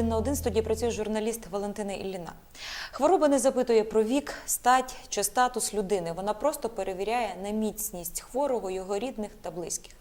Один на один. Студії працює журналіст Валентина Ілліна. Хвороба не запитує про вік, стать чи статус людини. Вона просто перевіряє на міцність хворого, його рідних та близьких.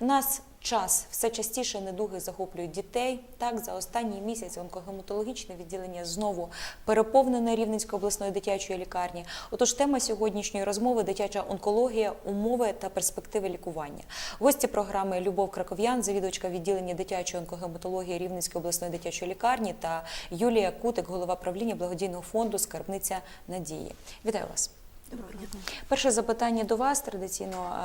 В нас час все частіше недуги захоплюють дітей. Так, за останній місяць онкогематологічне відділення знову переповнене Рівненської обласної дитячої лікарні. Отож, тема сьогоднішньої розмови дитяча онкологія, умови та перспективи лікування. Гості програми Любов Краков'ян, завідувачка відділення дитячої онкогематології Рівненської обласної дитячої лікарні та Юлія Кутик, голова правління благодійного фонду Скарбниця Надії. Вітаю вас. Доброго. Перше запитання до вас традиційно,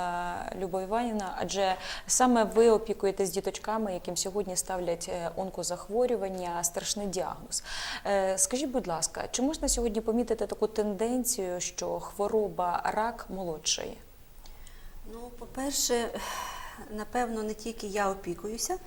е, Любов Іванівна, адже саме ви опікуєтесь діточками, яким сьогодні ставлять е, онкозахворювання, страшний діагноз. Е, Скажіть, будь ласка, чи можна сьогодні помітити таку тенденцію, що хвороба рак молодшає? Ну, по-перше, напевно, не тільки я опікуюся.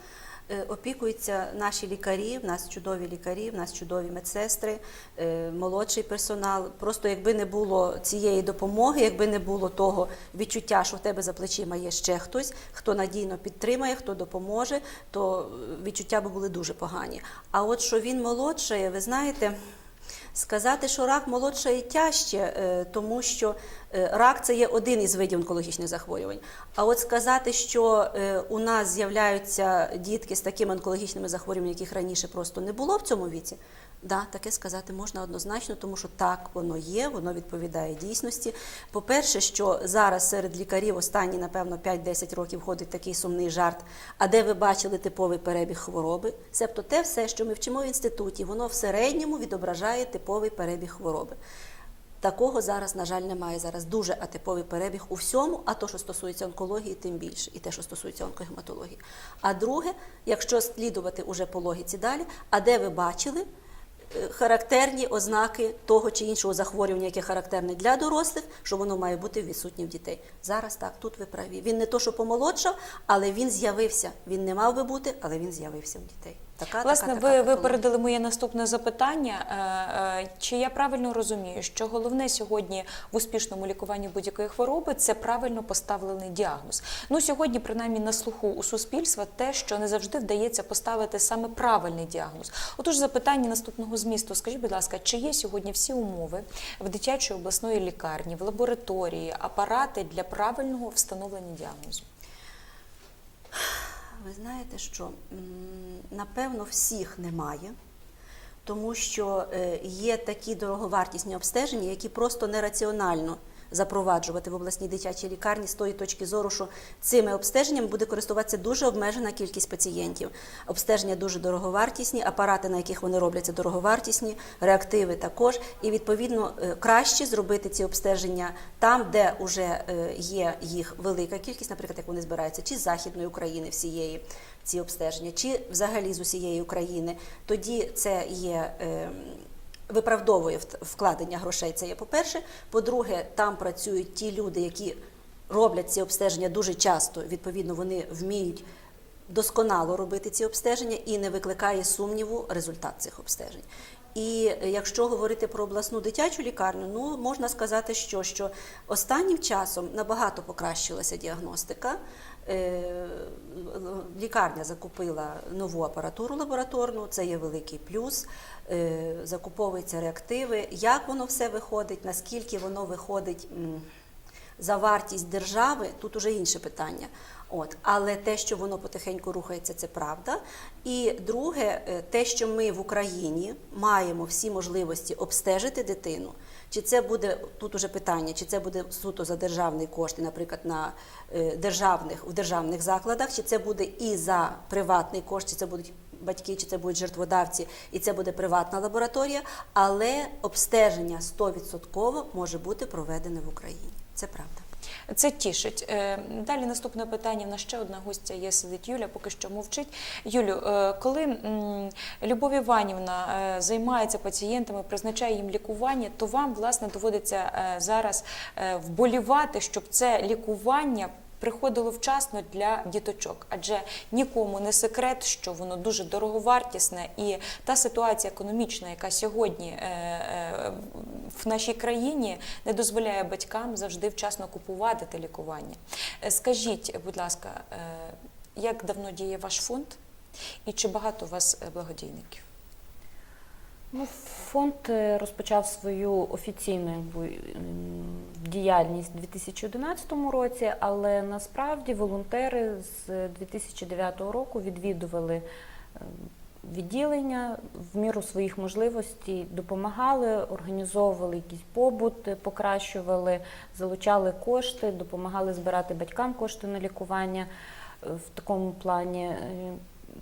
Е, Опікуються наші лікарі, в нас чудові лікарі, в нас чудові медсестри, е, молодший персонал. Просто якби не було цієї допомоги, якби не було того відчуття, що в тебе за плечима є ще хтось, хто надійно підтримає, хто допоможе, то е, відчуття би були дуже погані. А от що він молодшає, ви знаєте. Сказати, що рак молодшає тяжче, е, тому що е, рак це є один із видів онкологічних захворювань. А от сказати, що е, у нас з'являються дітки з такими онкологічними захворюваннями, яких раніше просто не було в цьому віці, да, таке сказати можна однозначно, тому що так воно є, воно відповідає дійсності. По-перше, що зараз серед лікарів останні, напевно, 5-10 років ходить такий сумний жарт. А де ви бачили типовий перебіг хвороби? Себто те все, що ми вчимо в інституті, воно в середньому відображає типовий перебіг хвороби. Такого зараз, на жаль, немає. Зараз дуже атиповий перебіг у всьому, а то, що стосується онкології, тим більше, і те, що стосується онкогематології. А друге, якщо слідувати уже по логіці далі, а де ви бачили характерні ознаки того чи іншого захворювання, яке характерне для дорослих, що воно має бути відсутнє в дітей. Зараз так, тут ви праві. Він не то, що помолодшав, але він з'явився. Він не мав би бути, але він з'явився в дітей. Така, Власне, така, ви така патологія. випередили моє наступне запитання. Е, е, Чи я правильно розумію, що головне сьогодні в успішному лікуванні будь-якої хвороби це правильно поставлений діагноз? Ну сьогодні, принаймні, на слуху у суспільства те, що не завжди вдається поставити саме правильний діагноз. Отож, запитання наступного змісту. Скажіть, будь ласка, чи є сьогодні всі умови в дитячої обласної лікарні, в лабораторії, апарати для правильного встановлення діагнозу? Ви знаєте, що напевно всіх немає, тому що е, є такі дороговартісні обстеження, які просто нераціонально запроваджувати в обласній дитячій лікарні з тої точки зору, що цими обстеженнями буде користуватися дуже обмежена кількість пацієнтів. Обстеження дуже дороговартісні, апарати, на яких вони робляться, дороговартісні, реактиви також. І відповідно е, краще зробити ці обстеження там, де вже є їх велика кількість, наприклад, як вони збираються, чи з Західної України всієї ці обстеження, чи взагалі з усієї України. Тоді це є. е, Виправдовує вкладення грошей. Це є по-перше. По-друге, там працюють ті люди, які роблять ці обстеження дуже часто. Відповідно, вони вміють досконало робити ці обстеження і не викликає сумніву результат цих обстежень. І е, якщо говорити про обласну дитячу лікарню, ну можна сказати, що, що останнім часом набагато покращилася діагностика. Е, Лікарня закупила нову апаратуру лабораторну, це є великий плюс. Е, Закуповуються реактиви. Як воно все виходить, наскільки воно виходить за вартість держави, тут уже інше питання. От, але те, що воно потихеньку рухається, це правда. І друге, е, те, що ми в Україні маємо всі можливості обстежити дитину. Чи це буде тут уже питання, чи це буде суто за державний кошт, і, наприклад, на е, державних в державних закладах, чи це буде і за приватний кошт, чи це будуть батьки, чи це будуть жертводавці, і це буде приватна лабораторія, але обстеження 100% може бути проведене в Україні. Це правда. Це тішить. Е, Далі наступне питання. В нас ще одна гостя є, сидить Юля, поки що мовчить. Юлю, е, коли Любов Іванівна е, займається пацієнтами, призначає їм лікування, то вам власне доводиться зараз вболівати, щоб це лікування. Приходило вчасно для діточок, адже нікому не секрет, що воно дуже дороговартісне, і та ситуація економічна, яка сьогодні е, е, в нашій країні не дозволяє батькам завжди вчасно купувати те лікування. Е, Скажіть, будь ласка, як давно діє ваш фонд? І чи багато у вас благодійників? Ну, фонд е, розпочав свою офіційну діяльність у 2011 році, але насправді волонтери з 2009 року відвідували е, відділення в міру своїх можливостей, допомагали, організовували якийсь побут, е, покращували, залучали кошти, допомагали збирати батькам кошти на лікування. Е, В такому плані е,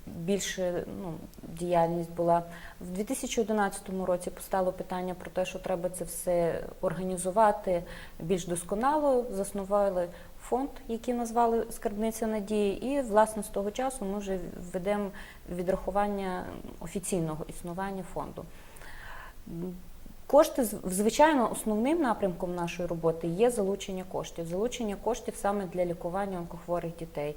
більше ну, діяльність була. В 2011 році постало питання про те, що треба це все організувати більш досконало. Заснували фонд, який назвали Скарбниця надії, і власне з того часу ми вже ведемо відрахування офіційного існування фонду. Кошти, звичайно, основним напрямком нашої роботи є залучення коштів. Залучення коштів саме для лікування онкохворих дітей.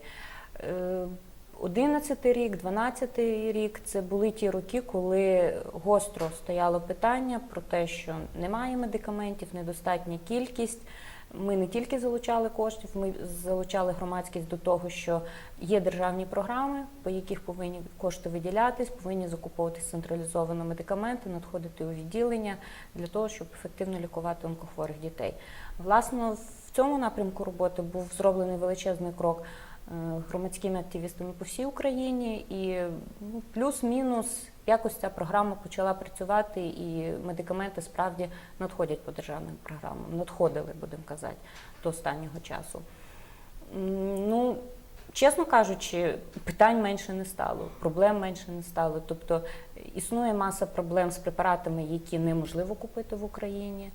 Е, 11 рік, 12 рік це були ті роки, коли гостро стояло питання про те, що немає медикаментів, недостатня кількість. Ми не тільки залучали коштів, ми залучали громадськість до того, що є державні програми, по яких повинні кошти виділятись, повинні закуповуватись централізовано медикаменти, надходити у відділення для того, щоб ефективно лікувати онкохворих дітей. Власне, в цьому напрямку роботи був зроблений величезний крок громадськими активістами по всій Україні, і ну, плюс-мінус якось ця програма почала працювати, і медикаменти справді надходять по державним програмам, надходили, будемо казати, до останнього часу. Ну, чесно кажучи, питань менше не стало, проблем менше не стало. Тобто е, існує маса проблем з препаратами, які неможливо купити в Україні.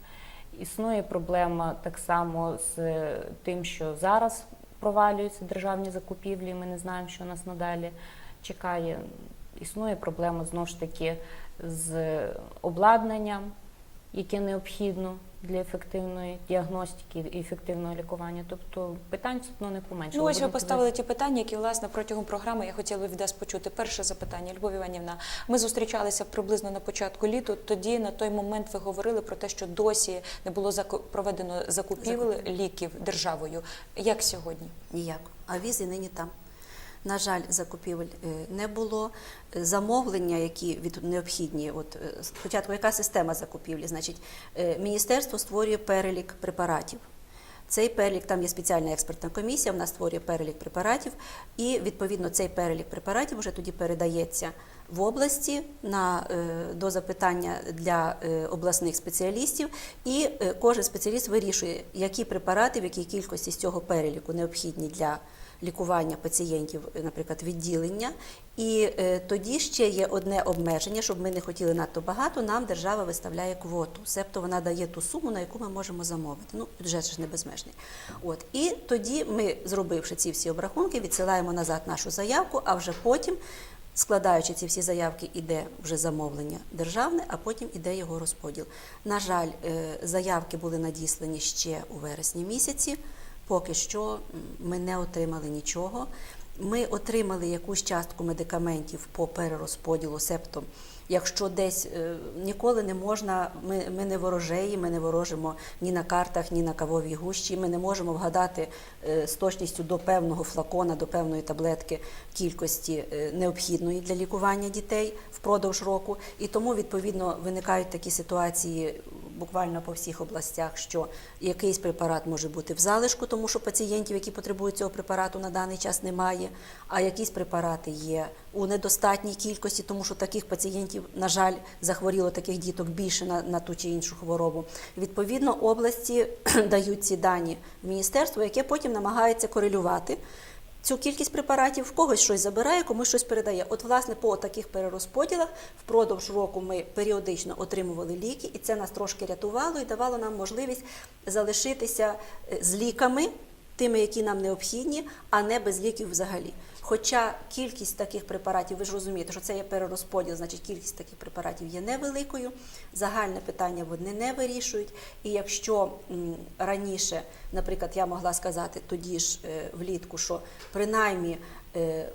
Існує проблема так само з е, тим, що зараз провалюються державні закупівлі, ми не знаємо, що нас надалі чекає. Існує проблема знову ж таки з обладнанням, яке необхідно для ефективної діагностики і ефективного лікування. Тобто питань все одно не поменшало. Ну, ось ви поставили ті питання, які власне протягом програми я хотіла від вас почути. Перше запитання, Любов Іванівна. Ми зустрічалися приблизно на початку літу. Тоді на той момент ви говорили про те, що досі не було проведено закупівель ліків державою. Як сьогодні? Ніяк. А візи нині там. На жаль, закупівель е, не було. Е, Замовлення, які від необхідні, от е, спочатку яка система закупівлі? Значить, міністерство створює перелік препаратів. Цей перелік, там є спеціальна експертна комісія, вона створює перелік препаратів, і відповідно цей перелік препаратів вже тоді передається в області на, до запитання для обласних спеціалістів, і кожен спеціаліст вирішує, які препарати, в якій кількості з цього переліку необхідні для лікування пацієнтів, наприклад, відділення. І е, тоді ще є одне обмеження, щоб ми не хотіли надто багато. Нам держава виставляє квоту, себто вона дає ту суму, на яку ми можемо замовити. Ну, бюджет ж не безмежний. От і тоді ми, зробивши ці всі обрахунки, відсилаємо назад нашу заявку, а вже потім. Складаючи ці всі заявки, іде вже замовлення державне, а потім іде його розподіл. На жаль, е, заявки були надіслані ще у вересні місяці. Поки що ми не отримали нічого. Ми отримали якусь частку медикаментів по перерозподілу, себто, якщо десь е, ніколи не можна, ми, ми не ворожеї, ми не ворожимо ні на картах, ні на кавовій гущі. Ми не можемо вгадати е, з точністю до певного флакона, до певної таблетки кількості е, необхідної для лікування дітей впродовж року. І тому відповідно виникають такі ситуації буквально по всіх областях, що якийсь препарат може бути в залишку, тому що пацієнтів, які потребують цього препарату, на даний час немає. А якісь препарати є у недостатній кількості, тому що таких пацієнтів, на жаль, захворіло таких діток більше на, на ту чи іншу хворобу. Відповідно, області дають ці дані в міністерство, яке потім намагається корелювати цю кількість препаратів, в когось щось забирає, комусь щось передає. От, власне, по таких перерозподілах впродовж року ми періодично отримували ліки, і це нас трошки рятувало і давало нам можливість залишитися е, з ліками, тими, які нам необхідні, а не без ліків взагалі. Хоча кількість таких препаратів, ви ж розумієте, що це є перерозподіл, значить кількість таких препаратів є невеликою. Загальне питання вони не вирішують. І якщо раніше, наприклад, я могла сказати тоді ж е, влітку, що принаймні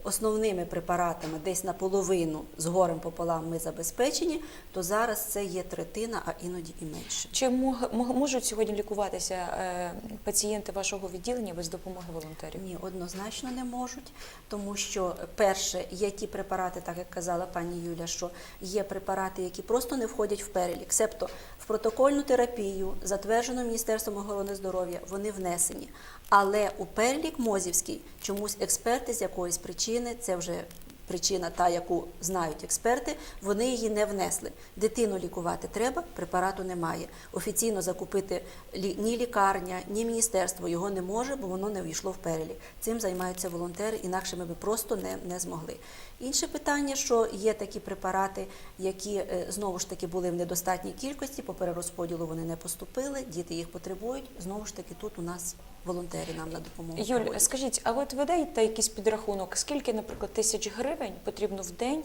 основними препаратами десь наполовину з горем пополам ми забезпечені, то зараз це є третина, а іноді і менше. Чи можуть сьогодні лікуватися е, пацієнти вашого відділення без допомоги волонтерів? Ні, однозначно не можуть, тому що перше є ті препарати, так як казала пані Юля, що є препарати, які просто не входять в перелік. Себто в протокольну терапію, затверджену Міністерством охорони здоров'я, вони внесені. Але у перелік мозівський чомусь експерти з якоїсь причини, це вже причина та, яку знають експерти, вони її не внесли. Дитину лікувати треба, препарату немає. Офіційно закупити лі- ні лікарня, ні міністерство його не може, бо воно не війшло в перелік. Цим займаються волонтери, інакше ми би просто не, не змогли. Інше питання, що є такі препарати, які е, знову ж таки були в недостатній кількості, по перерозподілу вони не поступили, діти їх потребують. Знову ж таки, тут у нас волонтери нам на допомогу. Юль, приходять. скажіть, а от ви даєте якийсь підрахунок, скільки, наприклад, тисяч гривень потрібно в день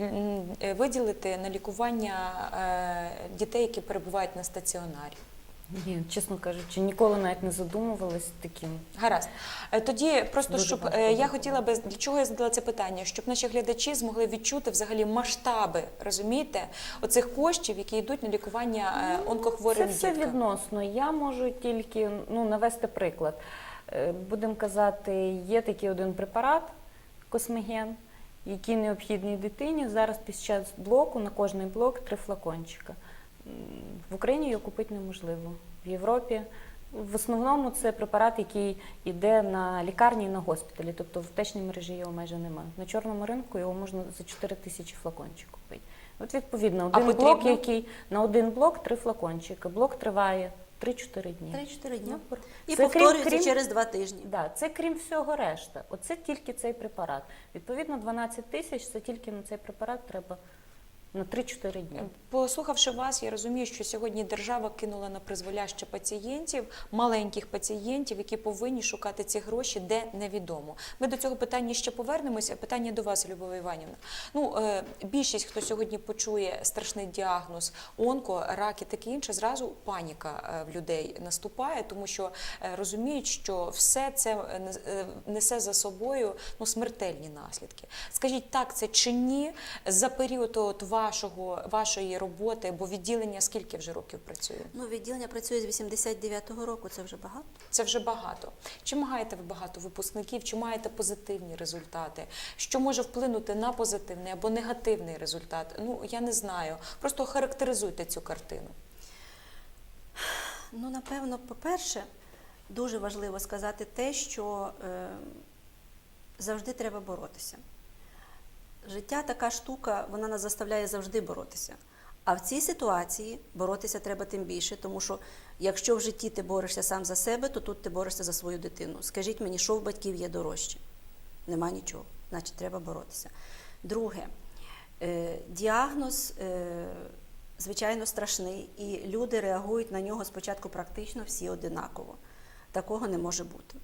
е, виділити на лікування е, дітей, які перебувають на стаціонарі? Ні, чесно кажучи, ніколи навіть не задумувалась таким. Гаразд. Е, Тоді просто Дуже щоб важко е, я хотіла би для чого я задала це питання, щоб наші глядачі змогли відчути взагалі масштаби, розумієте, оцих коштів, які йдуть на лікування е, онкохворим Це все діткам. відносно. Я можу тільки ну, навести приклад. Е, Будемо казати, є такий один препарат космеген, який необхідний дитині. Зараз під час блоку на кожний блок три флакончика. В Україні його купити неможливо. В Європі в основному це препарат, який йде на лікарні і на госпіталі, тобто в аптечній мережі його майже немає. На чорному ринку його можна за 4 тисячі флакончик купити. От відповідно, А блок, який на один блок три флакончики. Блок триває 3-4 дні. 3-4 дні. Ну, І це повторюється крім- через два тижні. Да, це крім всього решта. Оце тільки цей препарат. Відповідно, 12 тисяч це тільки на цей препарат треба на 3-4 дні. Послухавши вас, я розумію, що сьогодні держава кинула на призволяще пацієнтів, маленьких пацієнтів, які повинні шукати ці гроші, де невідомо. Ми до цього питання ще повернемося. Питання до вас, Любова Іванівна. Ну е, більшість, хто сьогодні почує страшний діагноз, онко, рак і таке інше, зразу паніка е, в людей наступає, тому що е, розуміють, що все це нес- несе за собою ну смертельні наслідки. Скажіть, так це чи ні за період от вашого вашої роботи, бо відділення скільки вже років працює? Ну, відділення працює з 89-го року, це вже багато. Це вже багато. Чи маєте ви багато випускників, чи маєте позитивні результати? Що може вплинути на позитивний або негативний результат? Ну я не знаю. Просто характеризуйте цю картину. Ну, напевно, по-перше, дуже важливо сказати те, що е, завжди треба боротися. Життя така штука, вона нас заставляє завжди боротися. А в цій ситуації боротися треба тим більше, тому що якщо в житті ти борешся сам за себе, то тут ти борешся за свою дитину. Скажіть мені, що в батьків є дорожче? Нема нічого, значить треба боротися. Друге, е, діагноз, е, звичайно, страшний, і люди реагують на нього спочатку практично всі одинаково. Такого не може бути.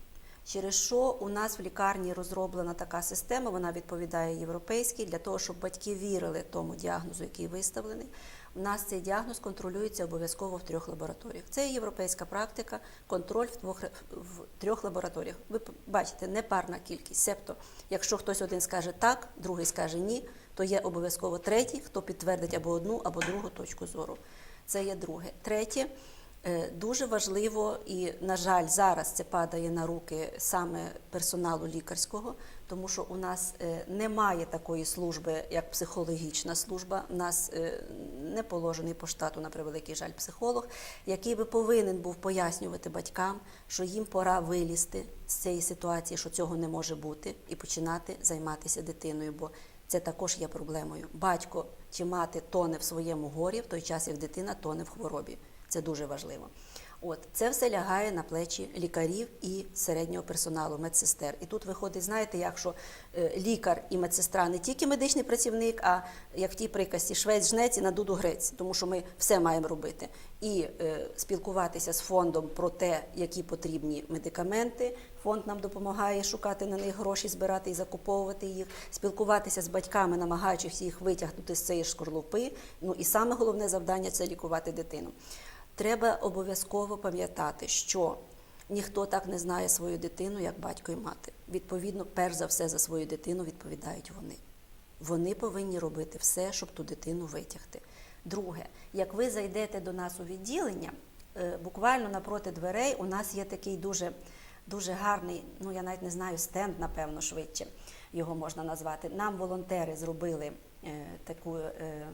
Через що у нас в лікарні розроблена така система, вона відповідає європейській, для того, щоб батьки вірили тому діагнозу, який виставлений. У нас цей діагноз контролюється обов'язково в трьох лабораторіях. Це європейська практика, контроль в двох в трьох лабораторіях. Ви бачите, непарна кількість. Себто, якщо хтось один скаже так, другий скаже ні, то є обов'язково третій, хто підтвердить або одну, або другу точку зору. Це є друге. Третє. Е, Дуже важливо і, на жаль, зараз це падає на руки саме персоналу лікарського, тому що у нас е, немає такої служби, як психологічна служба. У нас е, не положений по штату, на превеликий жаль, психолог, який би повинен був пояснювати батькам, що їм пора вилізти з цієї ситуації, що цього не може бути, і починати займатися дитиною. Бо це також є проблемою. Батько чи мати тоне в своєму горі в той час, як дитина тоне в хворобі. Це дуже важливо. От це все лягає на плечі лікарів і середнього персоналу, медсестер. І тут виходить, знаєте, як що е, лікар і медсестра не тільки медичний працівник, а як в тій приказці швець жнець і надуду грець, тому що ми все маємо робити. І е, спілкуватися з фондом про те, які потрібні медикаменти. Фонд нам допомагає шукати на них гроші, збирати і закуповувати їх, спілкуватися з батьками, намагаючись їх витягнути з цієї шкорлупи. Ну і саме головне завдання це лікувати дитину. Треба обов'язково пам'ятати, що Ніхто так не знає свою дитину, як батько і мати. Відповідно, перш за все за свою дитину відповідають вони. Вони повинні робити все, щоб ту дитину витягти. Друге, як ви зайдете до нас у відділення, е, буквально напроти дверей у нас є такий дуже, дуже гарний, ну я навіть не знаю, стенд, напевно, швидше його можна назвати. Нам волонтери зробили е, таку, е,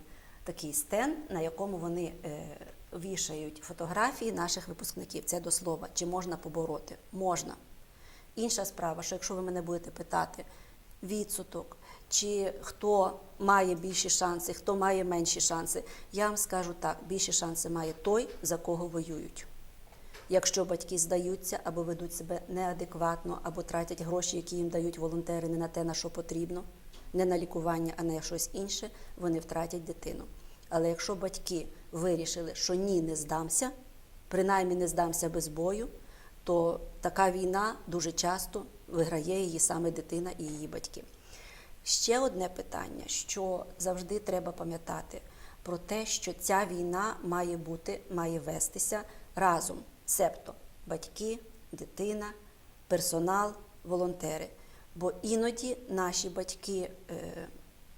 такий стенд, на якому вони вішають фотографії наших випускників. Це до слова, чи можна побороти? Можна. Інша справа, що якщо ви мене будете питати відсоток, чи хто має більші шанси, хто має менші шанси, я вам скажу так: більші шанси має той, за кого воюють. Якщо батьки здаються або ведуть себе неадекватно, або тратять гроші, які їм дають волонтери, не на те, на що потрібно, не на лікування, а на щось інше, вони втратять дитину. Але якщо батьки вирішили, що ні, не здамся, принаймні не здамся без бою, то така війна дуже часто виграє її саме дитина і її батьки. Ще одне питання, що завжди треба пам'ятати про те, що ця війна має бути, має вестися разом, себто батьки, дитина, персонал, волонтери. Бо іноді наші батьки, е,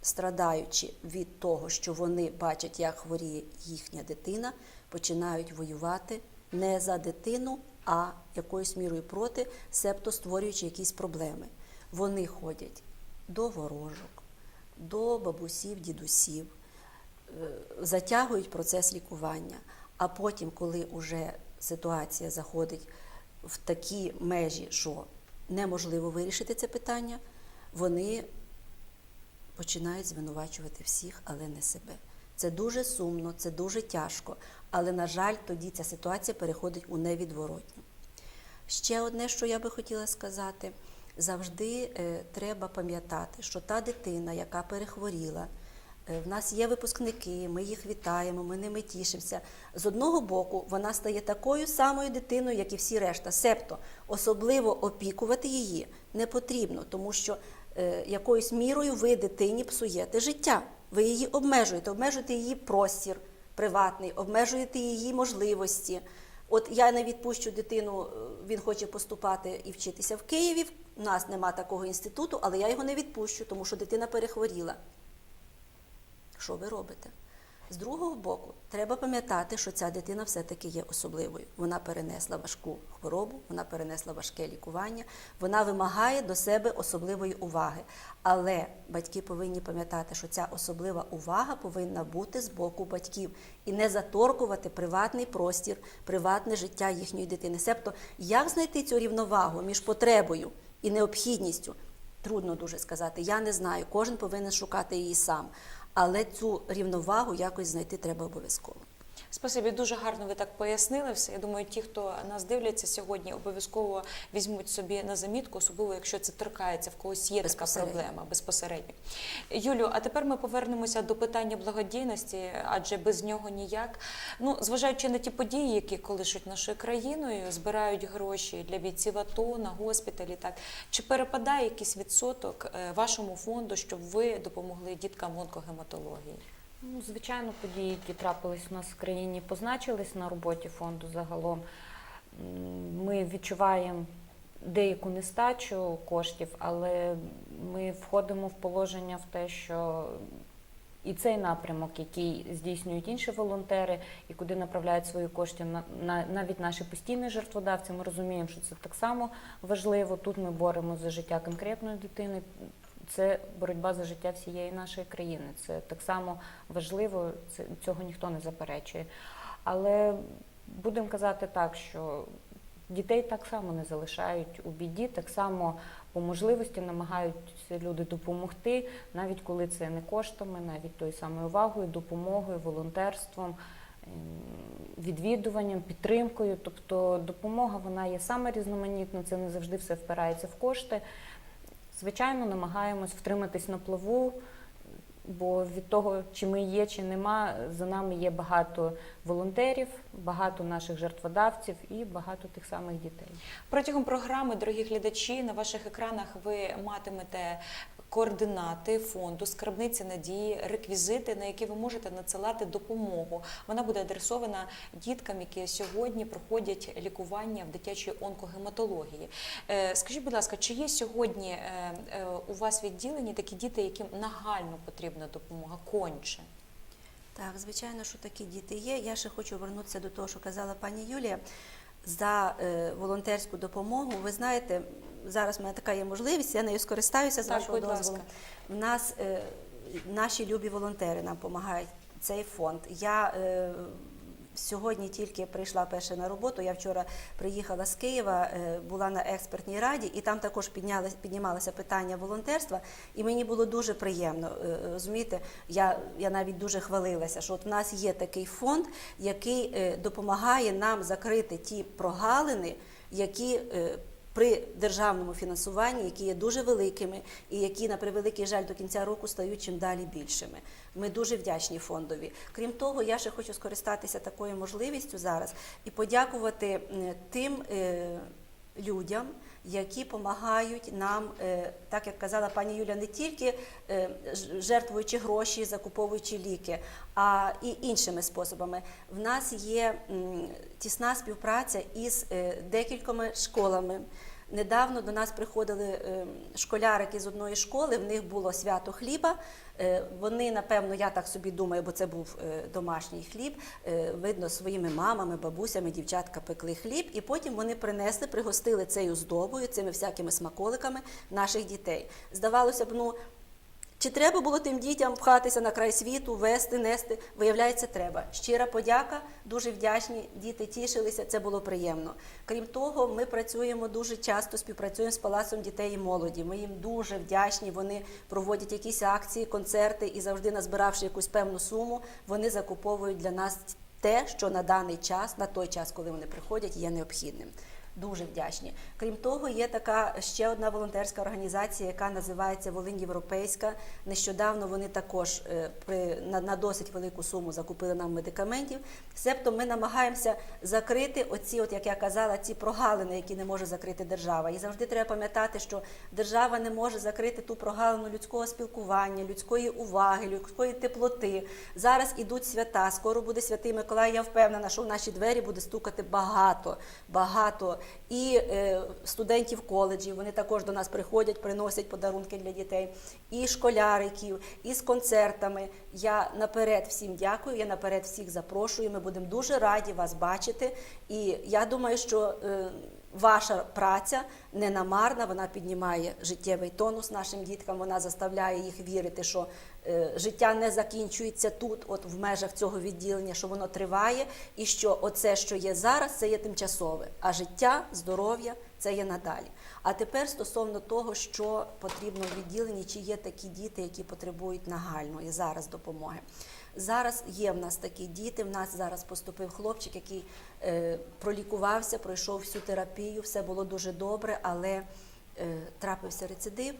страдаючи від того, що вони бачать, як хворіє їхня дитина, починають воювати не за дитину, а якоюсь мірою проти, себто створюючи якісь проблеми. Вони ходять до ворожок, до бабусів, дідусів, е, затягують процес лікування. А потім, коли вже ситуація заходить в такі межі, що неможливо вирішити це питання, вони починають звинувачувати всіх, але не себе. Це дуже сумно, це дуже тяжко, але, на жаль, тоді ця ситуація переходить у невідворотню. Ще одне, що я би хотіла сказати, завжди е, треба пам'ятати, що та дитина, яка перехворіла, е, в нас є випускники, ми їх вітаємо, ми ними тішимося. З одного боку, вона стає такою самою дитиною, як і всі решта. Себто особливо опікувати її не потрібно, тому що якоюсь мірою ви дитині псуєте життя. Ви її обмежуєте, обмежуєте її простір приватний, обмежуєте її можливості. От я не відпущу дитину, е, він хоче поступати і вчитися в Києві. У нас нема такого інституту, але я його не відпущу, тому що дитина перехворіла. Що ви робите? З другого боку, треба пам'ятати, що ця дитина все-таки є особливою. Вона перенесла важку хворобу, вона перенесла важке лікування, вона вимагає до себе особливої уваги. Але батьки повинні пам'ятати, що ця особлива увага повинна бути з боку батьків і не заторкувати приватний простір, приватне життя їхньої дитини. Себто, як знайти цю рівновагу між потребою і необхідністю? Трудно дуже сказати. Я не знаю. Кожен повинен шукати її сам. Але цю рівновагу якось знайти треба обов'язково. Спасибі, дуже гарно ви так пояснили все. Я думаю, ті, хто нас дивляться сьогодні, обов'язково візьмуть собі на замітку, особливо якщо це торкається, в когось є така проблема безпосередньо. Юлю, а тепер ми повернемося до питання благодійності, адже без нього ніяк. Ну, зважаючи на ті події, які колишуть нашою країною, збирають гроші для бійців АТО на госпіталі. Так чи перепадає якийсь відсоток е, вашому фонду, щоб ви допомогли діткам онкогематології? Ну, звичайно, події, які трапились у нас в країні, позначились на роботі фонду загалом. Ми відчуваємо деяку нестачу коштів, але ми входимо в положення в те, що і цей напрямок, який здійснюють інші волонтери, і куди направляють свої кошти, на, на, навіть наші постійні жертводавці, ми розуміємо, що це так само важливо. Тут ми боремося за життя конкретної дитини. Це боротьба за життя всієї нашої країни. Це так само важливо, це, цього ніхто не заперечує. Але будемо казати так, що дітей так само не залишають у біді, так само по можливості намагаються люди допомогти, навіть коли це не коштами, навіть тою самою увагою, допомогою, волонтерством. ем, Відвідуванням, підтримкою, тобто допомога вона є саме різноманітна, це не завжди все впирається в кошти. Звичайно, намагаємось втриматись на плаву, бо від того, чи ми є, чи нема, за нами є багато волонтерів, багато наших жертводавців і багато тих самих дітей. Протягом програми, дорогі глядачі, на ваших екранах ви матимете координати фонду Скарбниця надії, реквізити, на які ви можете надсилати допомогу. Вона буде адресована діткам, які сьогодні проходять лікування в дитячій онкогематології. Е, Скажіть, будь ласка, чи є сьогодні е, е, у вас відділені такі діти, яким нагально потрібна допомога конче? Так, звичайно, що такі діти є. Я ще хочу вернутися до того, що казала пані Юлія. За е, волонтерську допомогу, ви знаєте, зараз в мене така є можливість, я нею скористаюся з вашого дозволу. В нас е, наші любі волонтери нам допомагають. Цей фонд. Я е, сьогодні тільки прийшла перше на роботу. Я вчора приїхала з Києва, е, була на експертній раді, і там також підняли, піднімалося питання волонтерства. І мені було дуже приємно. е, Розумієте, я, я навіть дуже хвалилася, що от в нас є такий фонд, який е, допомагає нам закрити ті прогалини, які. При державному фінансуванні, які є дуже великими і які, на превеликий жаль, до кінця року стають чим далі більшими. Ми дуже вдячні фондові. Крім того, я ще хочу скористатися такою можливістю зараз і подякувати тим е, людям, які допомагають нам, е, так як казала пані Юля, не тільки е, жертвуючи гроші, закуповуючи ліки, а і іншими способами. В нас є тісна співпраця із декількома школами. Недавно до нас приходили е, школярики з одної школи, в них було свято хліба. Е, Вони, напевно, я так собі думаю, бо це був е, домашній хліб. е, Видно, своїми мамами, бабусями, дівчатка пекли хліб, і потім вони принесли, пригостили цією здобою, цими всякими смаколиками наших дітей. Здавалося б, ну. Чи треба було тим дітям пхатися на край світу, вести, нести? Виявляється, треба. Щира подяка, дуже вдячні. Діти тішилися, це було приємно. Крім того, ми працюємо дуже часто, співпрацюємо з Палацом дітей і молоді. Ми їм дуже вдячні. Вони проводять якісь акції, концерти і завжди назбиравши якусь певну суму, вони закуповують для нас те, що на даний час, на той час, коли вони приходять, є необхідним. Дуже вдячні. Крім того, є така ще одна волонтерська організація, яка називається Волинь Європейська. Нещодавно вони також е, при на, на досить велику суму закупили нам медикаментів. Себто ми намагаємося закрити оці, от як я казала, ці прогалини, які не може закрити держава. І завжди треба пам'ятати, що держава не може закрити ту прогалину людського спілкування, людської уваги, людської теплоти. Зараз ідуть свята. Скоро буде святий Миколай. Я впевнена, що в наші двері буде стукати багато, багато і е, студентів коледжів. Вони також до нас приходять, приносять подарунки для дітей, і школяриків, і з концертами. Я наперед всім дякую. Я наперед всіх запрошую. Ми будемо дуже раді вас бачити. І я думаю, що е, ваша праця не намарна, вона піднімає життєвий тонус нашим діткам. Вона заставляє їх вірити, що життя не закінчується тут, от в межах цього відділення, що воно триває, і що оце, що є зараз, це є тимчасове, а життя, здоров'я це є надалі. А тепер стосовно того, що потрібно в відділенні, чи є такі діти, які потребують нагальної зараз допомоги. Зараз є в нас такі діти. В нас зараз поступив хлопчик, який е, пролікувався, пройшов всю терапію, все було дуже добре, але е, трапився рецидив,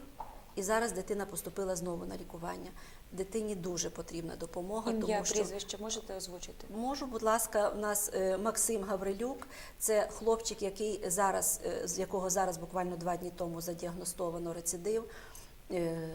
і зараз дитина поступила знову на лікування. Дитині дуже потрібна допомога, Ім'я, тому що прізвище можете озвучити? Можу, будь ласка, у нас е, Максим Гаврилюк. Це хлопчик, який зараз, е, з якого зараз буквально два дні тому задіагностовано рецидив. Е,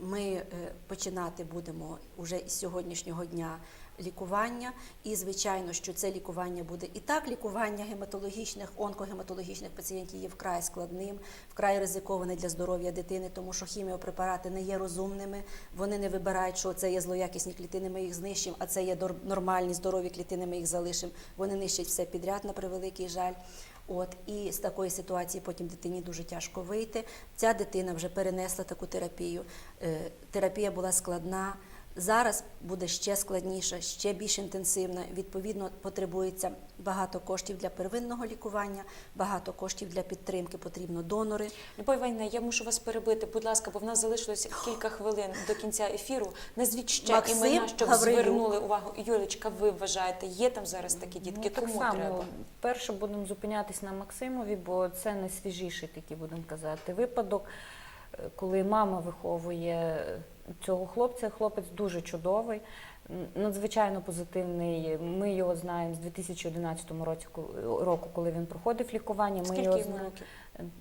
Ми починати будемо уже із сьогоднішнього дня лікування. І звичайно, що це лікування буде і так. Лікування гематологічних, онкогематологічних пацієнтів є вкрай складним, вкрай ризиковане для здоров'я дитини, тому що хіміопрепарати не є розумними. Вони не вибирають, що це є злоякісні клітини, ми їх знищимо, а це є нормальні здорові клітини, ми їх залишимо. Вони нищать все підряд на превеликий жаль. От і з такої ситуації потім дитині дуже тяжко вийти. Ця дитина вже перенесла таку терапію. Е, Терапія була складна. Зараз буде ще складніша, ще більш інтенсивна. Відповідно, потребується багато коштів для первинного лікування, багато коштів для підтримки. Потрібно донори. Любов Іванівна, я мушу вас перебити, будь ласка, бо в нас залишилося кілька хвилин до кінця ефіру. Назвіть ще Максим імена, щоб Гаврилюк. звернули увагу. Юлечка, ви вважаєте, є там зараз такі дітки? Ну, так Кому само, треба? перше будемо зупинятись на Максимові, бо це найсвіжіший такий, будемо казати, випадок, е, коли мама виховує цього хлопця. Хлопець дуже чудовий. надзвичайно позитивний. Ми його знаємо з 2011 році, року, коли він проходив лікування. Ми Скільки його йому років?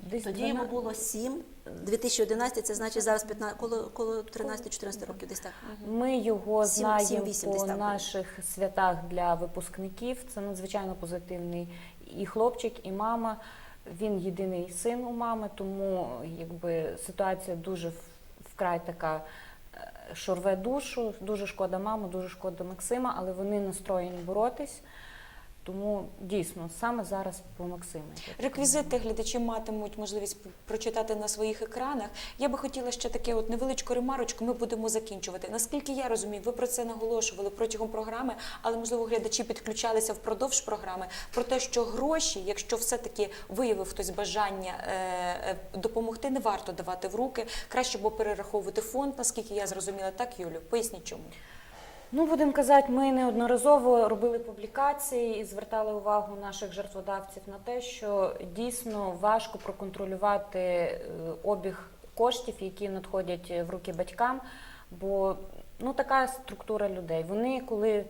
Десь Тоді йому було 7, 2011, це значить зараз 15, коло, коло 13-14 років десь так. Ми його Сім- знаємо сім-вісім десь по так було. наших святах для випускників. Це надзвичайно позитивний і хлопчик, і мама. Він єдиний син у мами, тому якби ситуація дуже вкрай така. Що рве душу, дуже шкода маму, дуже шкода Максима, але вони настроєні боротись. Тому дійсно саме зараз по Максиму. Реквізити глядачі матимуть можливість прочитати на своїх екранах. Я би хотіла ще таке от невеличку ремарочку. Ми будемо закінчувати. Наскільки я розумію, ви про це наголошували протягом програми, але можливо глядачі підключалися впродовж програми про те, що гроші, якщо все-таки виявив хтось бажання е, е, допомогти, не варто давати в руки. Краще було перераховувати фонд, наскільки я зрозуміла. Так, Юлю, поясніть чому. Ну, будемо казати, ми неодноразово робили публікації і звертали увагу наших жертводавців на те, що дійсно важко проконтролювати е, обіг коштів, які надходять в руки батькам. Бо ну така структура людей. Вони, коли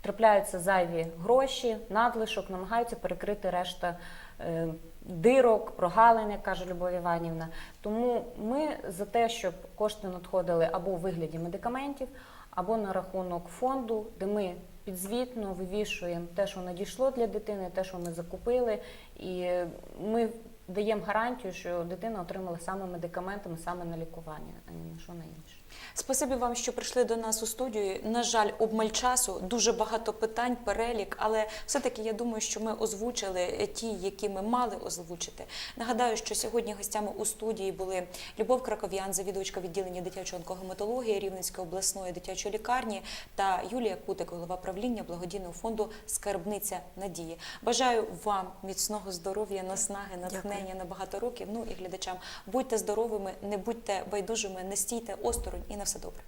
трапляються зайві гроші, надлишок, намагаються перекрити решта е, дирок, прогалин, як каже Любов Іванівна. Тому ми за те, щоб кошти надходили або у вигляді медикаментів, або на рахунок фонду, де ми підзвітно вивішуємо те, що надійшло для дитини, те, що ми закупили, і ми даємо гарантію, що дитина отримала саме медикаментами, саме на лікування, а не на що на інше. Спасибі вам, що прийшли до нас у студію. На жаль, обмаль часу, дуже багато питань, перелік, але все-таки я думаю, що ми озвучили ті, які ми мали озвучити. Нагадаю, що сьогодні гостями у студії були Любов Краков'ян, завідувачка відділення дитячої онкогематології Рівненської обласної дитячої лікарні, та Юлія Кутик, голова правління благодійного фонду Скарбниця Надії. Бажаю вам міцного здоров'я, наснаги, натхнення на багато років. Ну і глядачам будьте здоровими, не будьте байдужими, не стійте осторонь і на все добре.